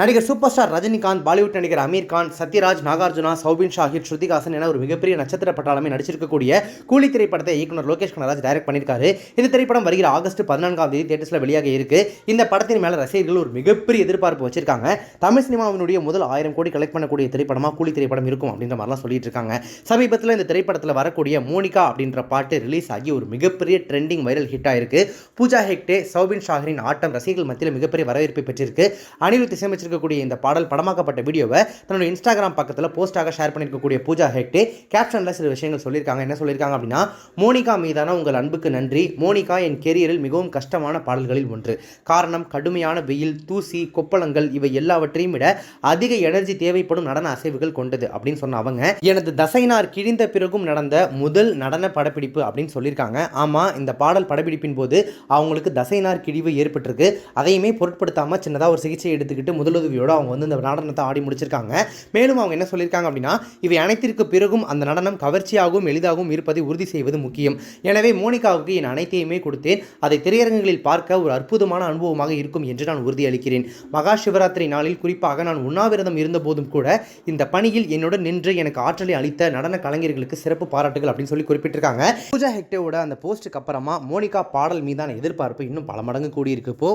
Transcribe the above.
நடிகர் super star Rajinikanth Bollywood நடிகர் அமீர் கான் சத்யராஜ் நாகார்ஜுனா சௌபின் ஷாஹித் ஸ்ருதிகாசன் என ஒரு மிகப்பெரிய நட்சத்திர பட்டாளமே நடிச்சிருக்கக்கூடிய கூலி திரைப்படத்தை இயக்குனர் லோகேஷ் கனராஜ் டைரக்ட் பண்ணியிருக்காரு. இந்த திரைப்படம் வருகிற ஆகஸ்ட் பதினான்காம் தேதி தேட்டர்ஸில் வெளியாக இருக்கு. இந்த படத்தின் மேலே ரசிகர்கள் ஒரு மிகப்பெரிய எதிர்பார்ப்பு வச்சிருக்காங்க. தமிழ் சினிமாவினுடைய முதல் ஆயிரம் கோடி கலெக்ட் பண்ணக்கூடிய திரைப்படமா கூலி திரைப்படம் இருக்கும் அப்படின்ற மாதிரிலாம் சொல்லிட்டு இருக்காங்க. சமீபத்தில் இந்த திரைப்படத்தில் வரக்கூடிய மோனிகா அப்படின்ற பாட்டு ரிலீஸ் ஆகி ஒரு மிகப்பெரிய ட்ரெண்டிங் வைரல் ஹிட் ஆயிருக்கு. பூஜா ஹெக்டே சௌபின் ஷாஹரின் ஆட்டம் ரசிகர்கள் மத்தியில் மிகப்பெரிய வரவேற்பை பெற்றிருக்கு. அனிருத் இசையமைச்சிருக்கக்கூடிய இந்த பாடல் படமாக்கப்பட்ட வீடியோவை தன்னோட இன்ஸ்டாகிராம் பக்கத்தில் போஸ்டாக ஷேர் பண்ணியிருக்கக்கூடிய பூஜா ஹெக்டே கேப்ஷனில் சில விஷயங்கள் சொல்லியிருக்காங்க. என்ன சொல்லியிருக்காங்க அப்படின்னா மோனிகா மீதான உங்கள் அன்புக்கு நன்றி. மோனிகா என் கெரியரில் மிகவும் கஷ்டமான பாடல்களில் ஒன்று. காரணம் கடுமையான வெயில் தூசி கொப்பளங்கள் இவை எல்லாவற்றையும் விட அதிக எனர்ஜி தேவைப்படும் நடன அசைவுகள் கொண்டது அப்படின்னு சொன்ன அவங்க. எனது தசைனார் கிழிந்த பிறகும் நடந்த முதல் நடன படப்பிடிப்பு அப்படின்னு சொல்லியிருக்காங்க. ஆமாம் இந்த பாடல் படப்பிடிப்பின் போது அவங்களுக்கு தசைனார் கிழிவு ஏற்பட்டிருக்கு. அதையுமே பொருட்படுத்தாமல் சின்னதாக ஒரு சிகிச்சை எடுத்துக்கிட்டு முதலுதவியோடு அவங்க வந்து இந்த நடனத்தை ஆடி முடிச்சிருக்காங்க. மேலும் அவங்க என்ன சொல்லியிருக்காங்க அப்படின்னா இவை அனைத்திற்கு பிறகும் அந்த நடனம் கவர்ச்சியாகவும் எளிதாகவும் இருப்பதை உறுதி செய்வது முக்கியம். எனவே மோனிகாவுக்கு என் அனைத்தையுமே கொடுத்தேன். அதை திரையரங்குகளில் பார்க்க ஒரு அற்புதமான அனுபவமாக இருக்கும் என்று நான் உறுதியளிக்கிறேன். மகா சிவராத்திரி நாளில் குறிப்பாக நான் உண்ணாவிரதம் இருந்தபோதும் கூட இந்த பணியில் என்னுடன் நின்று எனக்கு ஆற்றலை அளித்த நடன கலைஞர்களுக்கு சிறப்பு பாராட்டுகள் அப்படின்னு சொல்லி குறிப்பிட்டிருக்காங்க. பூஜா ஹெக்டேவோட அந்த போஸ்ட்டுக்கு அப்புறமா மோனிகா பாடல் மீதான எதிர்பார்ப்பு இன்னும் பல மடங்கு கூடியிருக்கு. இப்போ